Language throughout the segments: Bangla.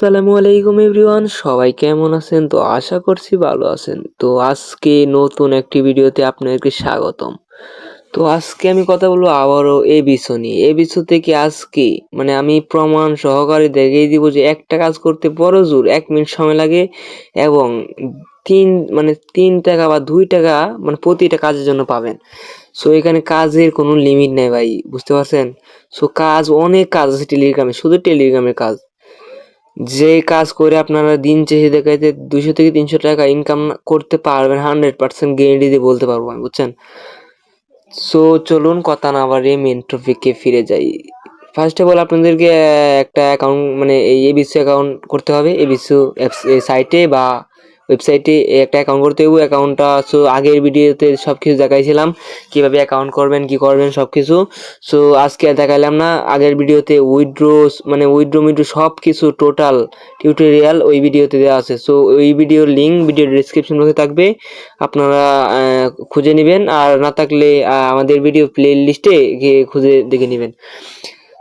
আসসালামু আলাইকুম এভরিওয়ান, সবাই কেমন আছেন? তো আশা করছি ভালো আছেন। তো আজকে নতুন একটি ভিডিওতে আপনাদেরকে স্বাগতম। তো আজকে আমি কথা বলব আবারও এ বিষয় নিয়ে। এ বিষয় থেকে আজকে মানে আমি প্রমাণ সহকারে দেখিয়ে দিব যে একটা কাজ করতে বড় জোর, এক মিনিট সময় লাগে এবং তিন মানে তিন টাকা বা দুই টাকা মানে প্রতিটা কাজের জন্য পাবেন। সো এখানে কাজের কোনো লিমিট নেই ভাই, বুঝতে পারছেন? সো কাজ, অনেক কাজ আছে টেলিগ্রামে, শুধু টেলিগ্রামের কাজ। যে কাজ করে আপনারা দিন শেষে দেখাইতে দুশো থেকে তিনশো টাকা ইনকাম করতে পারবেন হান্ড্রেড পার্সেন্ট গ্যারেন্টি দিয়ে বলতে পারব আমি, বুঝছেন? সো চলুন কথা না বাড়িয়ে মেন টপিকে ফিরে যাই। ফার্স্ট অফ অল আপনাদেরকে একটা অ্যাকাউন্ট মানে এই এবিসি অ্যাকাউন্ট করতে হবে। এবিসি সাইটে বা ওয়েবসাইটে একটা অ্যাকাউন্ট করতে হবে অ্যাকাউন্টটা সো আগের ভিডিওতে সব কিছু দেখাইছিলাম, কীভাবে অ্যাকাউন্ট করবেন, কি করবেন সব কিছু সো আজকে দেখাইলাম না, আগের ভিডিওতে উইথড্রো মানে উইথড্রো মিড্রো সব কিছু টোটাল টিউটোরিয়াল ওই ভিডিওতে দেওয়া আছে। সো ওই ভিডিওর লিঙ্ক ভিডিও ডিসক্রিপশন বক্সে থাকবে। আপনারা খুঁজে নেবেন, আর না থাকলে আমাদের ভিডিও প্লে লিস্টে গিয়ে খুঁজে দেখে নেবেন।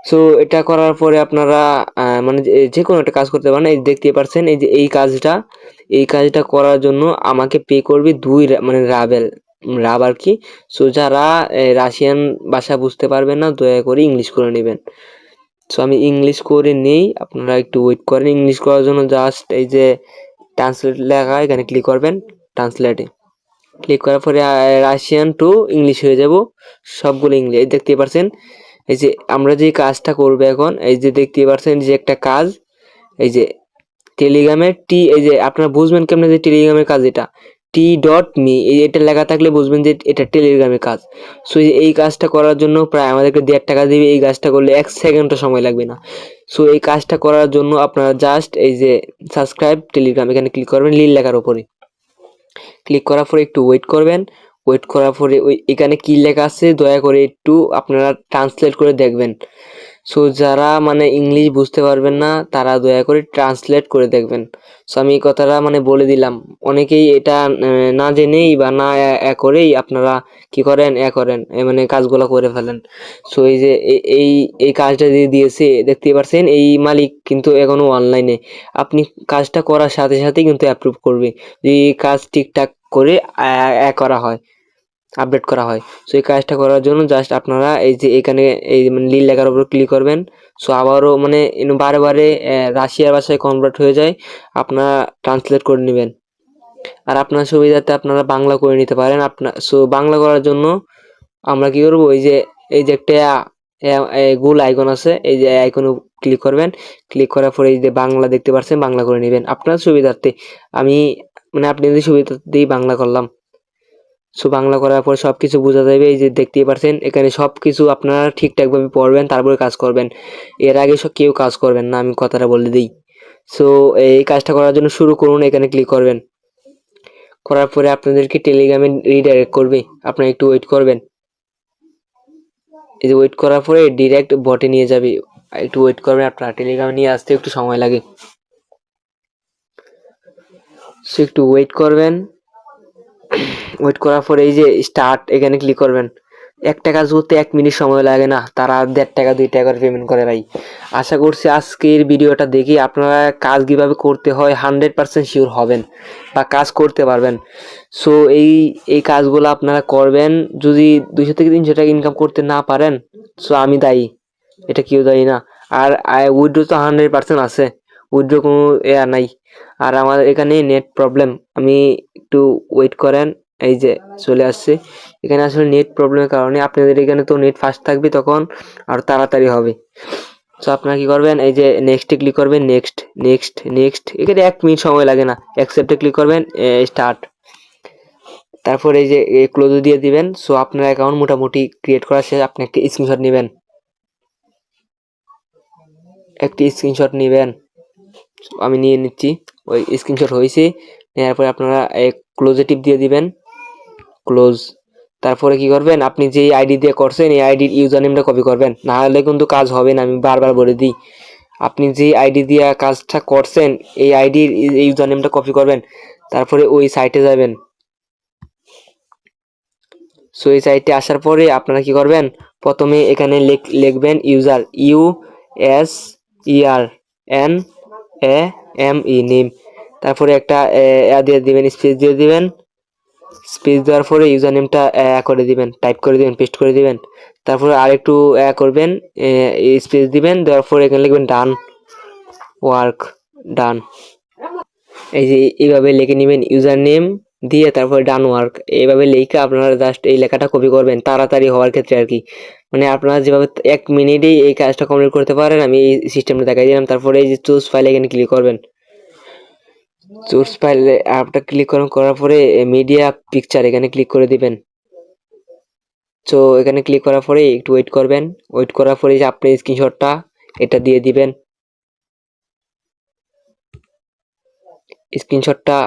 সো এটা করার পরে আপনারা মানে যে- কোনো একটা কাজ করতে পারেন। এই দেখতে পারছেন, এই যে এই কাজটা এই কাজটা করার জন্য আমাকে পে করবে দুই মানে রাবেল, রাব আর কি। সো যারা রাশিয়ান ভাষা বুঝতে পারবেন না, দয়া করে ইংলিশ করে নেবেন। সো আমি ইংলিশ করে নেই, আপনারা একটু ওয়েট করেন। ইংলিশ করার জন্য জাস্ট এই যে ট্রান্সলেট লেখা, এখানে ক্লিক করবেন ট্রান্সলেটে ক্লিক করার পরে রাশিয়ান টু ইংলিশ হয়ে যাব, সবগুলো ইংলিশ দেখতে পারছেন। এই যে আমরা যে কাজটা করব এখন, এই যে দেখতে পারছেন যে একটা কাজ, এই যে টেলিগ্রামের টি এই যে আপনারা বুঝবেন কেমন যে টেলিগ্রামের কাজ এটা? টি ডট মি এটা লেখা থাকলে বুঝবেন যে এটা টেলিগ্রামের কাজ। সো এই কাজটা করার জন্য প্রায় আমাদেরকে দেড় টাকা দিবে, এই কাজটা করলে এক সেকেন্ডও সময় লাগবে না। সো এই কাজটা করার জন্য আপনারা জাস্ট এই যে সাবস্ক্রাইব টেলিগ্রাম এখানে ক্লিক করবেন লিল লেখার উপরে। ক্লিক করার পরে একটু ওয়েট করবেন। ওয়েট করার পরে ওই এখানে কি লেখা আছে? দয়া করে একটু আপনারা ট্রান্সলেট করে দেখবেন। সো যারা মানে ইংলিশ বুঝতে পারবেন না, তারা দয়া করে ট্রান্সলেট করে দেখবেন। সো আমি এই কথাটা মানে বলে দিলাম। অনেকেই এটা না জেনেই বা না এ- করেই আপনারা কি করেন? এ করেন। মানে কাজগুলো করে ফেলেন। সো এই যে এই এই কাজটা দিয়ে দিয়েছে, দেখতেই পারছেন, এই মালিক কিন্তু এখনও অনলাইনে আপনি কাজটা করার সাথে সাথেই কিন্তু অ্যাপ্রুভ করবে। যদি কাজ ঠিকঠাক করে করা হয়। আপডেট করা হয়। সো এই কাজটা করার জন্য জাস্ট আপনারা এই যে এখানে এই মানে নীল লেখার উপর ক্লিক করবেন। সো আবারও মানে বারে বারে রাশিয়ার ভাষায় কনভার্ট হয়ে যায় আপনারা ট্রান্সলেট করে নেবেন। আর আপনার সুবিধাতে আপনারা বাংলা করে নিতে পারেন। আপনার সো বাংলা করার জন্য আমরা কি করব? এই যে এই যে একটা আহ, আইকন আছে এই যে আইকনে ক্লিক করবেন। ক্লিক করার পরে এই যে বাংলা দেখতে পাচ্ছেন বাংলা করে নেবেন। আপনার সুবিধার্থে আমি মানে আপনি আপনাদের সুবিধার্থেই বাংলা করলাম সো বাংলা করার পর সব কিছু বোঝা যাবে। এই যে দেখতেই পারছেন, এখানে সব কিছু আপনারা ঠিকঠাকভাবে পড়বেন, তারপরে কাজ করবেন। এর আগে সব কেউ কাজ করবেন না, আমি কথাটা বলে দিই। সো এই কাজটা করার জন্য শুরু করুন, এখানে ক্লিক করবেন। করার পরে আপনাদেরকে টেলিগ্রামে রিডাইরেক্ট করবে, আপনারা একটু ওয়েট করবেন। এই যে ওয়েট করার পরে ডিরেক্ট বটে নিয়ে যাবে। একটু ওয়েট করবেন, আপনারা টেলিগ্রামে নিয়ে আসতে একটু সময় লাগে। সো একটু ওয়েট করবেন। ওয়েট করার পরে এই যে স্টার্ট এখানে ক্লিক করবেন। এক টাকা করতে এক মিনিট সময় লাগে না, তারা দেড় টাকা, দুই টাকা করে পেমেন্ট করে ভাই। আশা করছি আজকের ভিডিওটা দেখে আপনারা কাজ কীভাবে করতে হয় হান্ড্রেড পার্সেন্ট শিওর হবেন বা কাজ করতে পারবেন। সো এই এই কাজগুলো আপনারা করবেন। যদি দুশো থেকে তিনশো টাকা ইনকাম করতে না পারেন সো আমি দায়ী। এটা কেউ দায়ী না। আর উইড্রো তো হান্ড্রেড পার্সেন্ট আছে। উইড্রো কোনো এয়া নাই। আর আমার এখানে নেট প্রবলেম আমি একটু ওয়েট করেন, এই যে চলে আসছে। এখানে আসলে নেট প্রবলেমের কারণে আপনাদের এখানে তো নেট ফাস্ট থাকবে তখন, আর তাড়াতাড়ি হবে। তো আপনারা কী করবেন, এই যে নেক্সটে ক্লিক করবেন নেক্সট নেক্সট নেক্সট এখানে এক মিনিট সময় লাগে না। অ্যাকসেপ্টে ক্লিক করবেন স্টার্ট তারপর এই যে ক্লোজ দিয়ে দিবেন। সো আপনার অ্যাকাউন্ট মোটামুটি ক্রিয়েট করা শেষ। আপনি একটা স্ক্রিনশট নেবেন। একটি স্ক্রিনশট নেবেন। আমি নিয়ে নিচ্ছি। ওই স্ক্রিনশট হয়েছে নেওয়ার পরে আপনারা ক্লোজে টিপ দিয়ে দিবেন। ক্লোজ তারপরে কি করবেন? আপনি যে আইডি দিয়ে করছেন, এই আইডির ইউজার নেমটা কপি করবেন। না হলে কিন্তু কাজ হবে না, আমি বারবার বলে দিই। আপনি যে আইডি দিয়ে কাজটা করছেন, এই আইডির ইউজার নেমটা কপি করবেন, তারপরে ওই সাইটে যাবেন। সো এই সাইটে আসার পরে আপনারা কি করবেন? প্রথমে এখানে লিখ- লিখবেন user U S E R N A M E name তারপরে একটা দিয়ে দিবেন, স্পেস দিয়ে দিবেন। স্পেস দেওয়ার পরে ইউজার নেমটা করে দিবেন, টাইপ করে দিবেন, পেস্ট করে দিবেন। তারপরে আরেকটু করবেন স্পেস দিবেন, দেওয়ার পরে এখানে লিখবেন, ডান ওয়ার্ক, ডান। এই যে, এইভাবে লিখে নেবেন ইউজার নেম দিয়ে, তারপরে ডান ওয়ার্ক। এইভাবে লিখে আপনারা জাস্ট এই লেখাটা কপি করবেন, তাড়াতাড়ি হওয়ার ক্ষেত্রে আর কি। মানে আপনারা যেভাবে এক মিনিটেই এই কাজটা কমপ্লিট করতে পারেন, আমি এই সিস্টেমটা দেখাই দিলাম। তারপরে এই যে, চুজ ফাইল এখানে ক্লিক করবেন। চুজ ফাইল অ্যাপটা ক্লিক করুন করার পরে মিডিয়া পিকচার এখানে ক্লিক করে দিবেন। তো এখানে ক্লিক করার পরে একটু ওয়েট করবেন। ওয়েট করার পরে যে আপনি স্ক্রিনশটটা এটা দিয়ে দিবেন। স্ক্রিনশটটা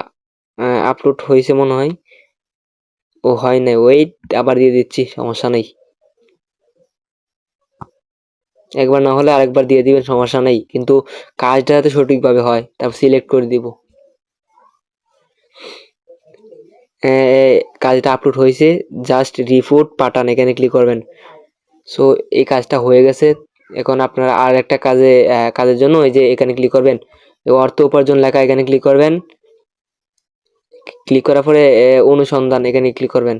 আপলোড হয়েছে মনে হয়। ও হয় নাই। ওয়েট আবার দিয়ে দিচ্ছি, সমস্যা নেই। একবার না হলে আরেকবার দিয়ে দিবেন, সমস্যা নেই। কিন্তু কাজটা যাতে সঠিকভাবে হয়, তারপর সিলেক্ট করে দিব। কাজটা আপলোড হয়েছে জাস্ট রিপোর্ট পাঠান এখানে ক্লিক করবেন। সো এই কাজটা হয়ে গেছে। এখন আপনারা আর একটা কাজে কাজের জন্য এই যে এখানে ক্লিক করবেন। অর্থ উপার্জন লেখা এখানে ক্লিক করবেন। ক্লিক করার পরে অনুসন্ধান এখানে ক্লিক করবেন।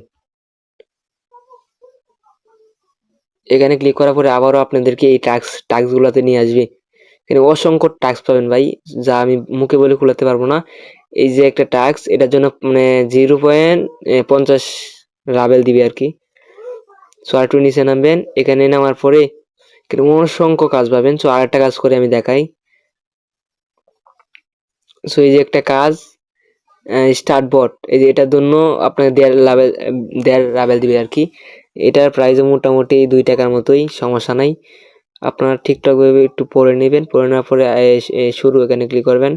এখানে ক্লিক করার পরে আবারও আপনাদেরকে এই টাস্ক টাস্কগুলোতে নিয়ে আসবে। এখানে অসংখ্য টাস্ক পাবেন ভাই, যা আমি মুখে বলে খোলাতে পারব না। এই যে একটা টাস্ক এটার জন্য মানে জিরো পয়েন্ট পঞ্চাশ রাবেল দিবে আর কি। সো আর নিচে নামবেন, এখানে নামার পরে অসংখ্য কাজ পাবেন। সো আর একটা কাজ করে আমি দেখাই। সো এই যে একটা কাজ স্টার্ট বট এই যে এটার জন্য আপনাকে দেড় লাভেল দেড় রাবেল দিবে আর কি। এটার প্রাইস মোটামুটি দুই টাকার মতোই, সমস্যা নাই। আপনারা ঠিকঠাকভাবে একটু পড়ে নেবেন, পড়ে নেওয়ার পরে শুরু এখানে ক্লিক করবেন।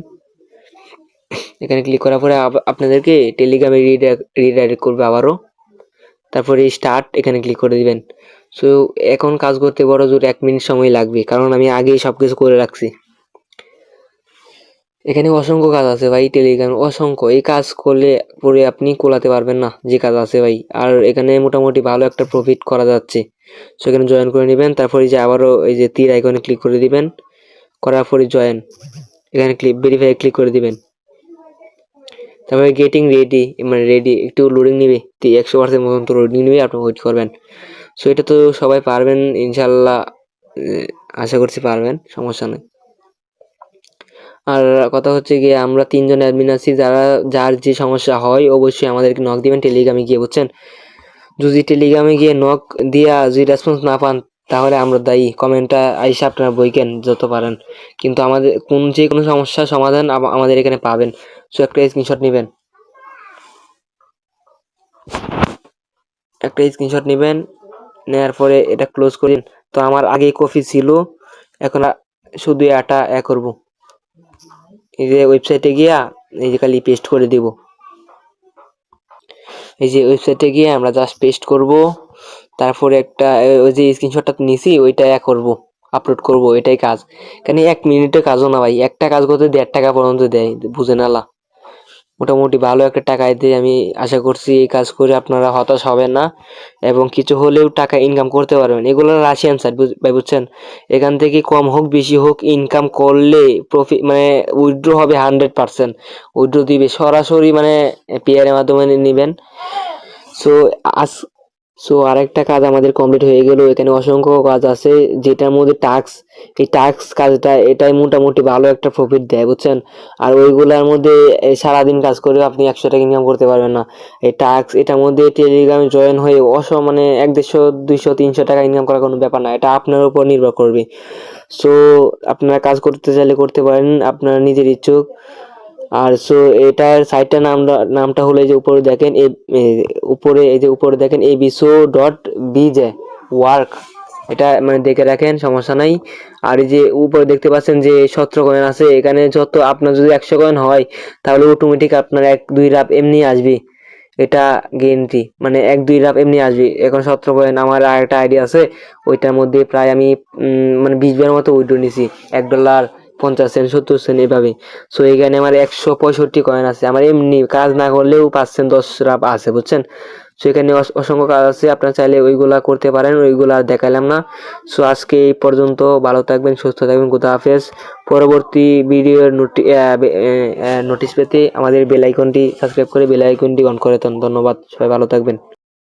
এখানে ক্লিক করার পরে আপনাদেরকে টেলিগ্রামে রিডাইরেক্ট করবে আবারও। তারপরে স্টার্ট এখানে ক্লিক করে দিবেন। সো এখন কাজ করতে বড় জোর এক মিনিট সময় লাগবে, কারণ আমি আগেই সব কিছু করে রাখছি। এখানে অসংখ্য কাজ আছে ভাই টেলিগ্রাম অসংখ্য। এই কাজ করলে পরে আপনি কোলাতে পারবেন না, যে কাজ আছে ভাই। আর এখানে মোটামুটি ভালো একটা প্রফিট করা যাচ্ছে। সো এখানে জয়েন করে নেবেন, তারপরে যে আবারও এই যে তীর আইকনে ক্লিক করে দিবেন। করার পরে জয়েন এখানে ক্লিক ভেরিফাই ক্লিক করে দিবেন। তারপরে গেটিং রেডি মানে রেডি একটু লোডিং নেবে একশো পার্সেন্ট মতন তো লোডিং নেবে আপনি ওয়েট করবেন। সো এটা তো সবাই পারবেন ইনশাল্লাহ আশা করছি পারবেন, সমস্যা নেই। আর কথা হচ্ছে গিয়ে আমরা তিনজন অ্যাডমিন আছি, যারা, যার যে সমস্যা হয়, অবশ্যই আমাদেরকে নক দিবেন টেলিগ্রামে গিয়ে, বুঝছেন? যদি টেলিগ্রামে গিয়ে নক দিয়া যদি রেসপন্স না পান, তাহলে আমরা দায়ী। কমেন্টটা আইসা আপনারা বইকেন, যত পারেন। কিন্তু আমাদের, কোন যে কোনো সমস্যার সমাধান আমাদের এখানে পাবেন। সো একটা স্ক্রিনশট নেবেন। একটা স্ক্রিনশট নেবেন নেওয়ার পরে এটা ক্লোজ করেন তো আমার আগে কপি ছিল, এখন শুধু এটা এ করব। এই যে ওয়েবসাইটে গিয়া এই যে খালি পেস্ট করে দিব। এই যে ওয়েবসাইটে গিয়ে আমরা জাস্ট পেস্ট করব, তারপরে একটা, ওই যে স্ক্রিনশটটা নিছি, ওইটা এ করব আপলোড করব, এটাই কাজ। কেন এক মিনিটে কাজও না ভাই, একটা কাজ করতে দেড় টাকা পর্যন্ত দেয় বুঝে নালা মোটামুটি ভালো একটা টাকা দিয়ে আমি আশা করছি এই কাজ করে আপনারা হতাশ হবেন না এবং কিছু হলেও টাকা ইনকাম করতে পারবেন। এগুলো রাশিয়ান সাইড ভাই বুঝছেন? এখান থেকে কম হোক, বেশি হোক ইনকাম করলে প্রফিট মানে উইড্রো হবে হান্ড্রেড পারসেন্ট উইড্রো দিবে, সরাসরি মানে পেয়ারের মাধ্যমে নেবেন। সো আজ সো আরেকটা কাজ আমাদের কমপ্লিট হয়ে গেল। এখানে অসংখ্য কাজ আছে, যেটার মধ্যে টাক্স এই টাক্স কাজটা, এটাই মোটামুটি ভালো একটা প্রফিট দেয়, বুঝছেন? আর ওইগুলোর মধ্যে সারাদিন কাজ করে আপনি একশো টাকা ইনকাম করতে পারবেন না। এই টাক্স এটার মধ্যে টেলিগ্রামে জয়েন হয়ে অস মানে এক দেড়শো দুইশো, তিনশো টাকা ইনকাম করার কোনো ব্যাপার না, এটা আপনার উপর নির্ভর করবে। সো আপনারা কাজ করতে চাইলে করতে পারেন, আপনার নিজের ইচ্ছুক। আর সো এটার সাইটটার নাম, নামটা হলো এই যে উপরে দেখেন এই উপরে, এই যে উপরে দেখেন এ বিশো ডট বিজে ওয়ার্ক এটা মানে দেখে রাখেন, সমস্যা নাই। আর এই যে উপরে দেখতে পাচ্ছেন যে সতেরো কয়েন আছে, এখানে যত আপনার যদি একশো কয়েন হয়, তাহলে অটোমেটিক আপনার এক, দুই রাপ এমনি আসবে। এটা গ্যারেন্টি মানে এক, দুই রাপ এমনি আসবে। এখন সতেরো পয়েন্ট আমার আর একটা আইডিয়া আছে, ওইটার মধ্যে প্রায় আমি মানে বিশ বারের মতো উইড্রো নিছি, এক ডলার পঞ্চাশ সেন্ট সত্তর সেন্ট এভাবে সো এখানে আমার একশো পঁয়ষট্টি কয়েন আছে। আমার এমনি কাজ না করলেও পাঁচ সেন্ট দশ রাপ আছে, বুঝছেন? সো এখানে অস- অসংখ্য কাজ আছে। আপনারা চাইলে ওইগুলা করতে পারেন, ওইগুলা আর দেখাইলাম না। সো আজকে এই পর্যন্ত। ভালো থাকবেন, সুস্থ থাকবেন। খুদা হাফেজ। পরবর্তী ভিডিওর নোটি নোটিশ পেতে আমাদের বেল আইকনটি সাবস্ক্রাইব করে বেল আইকনটি অন করে দেন। ধন্যবাদ। সবাই ভালো থাকবেন।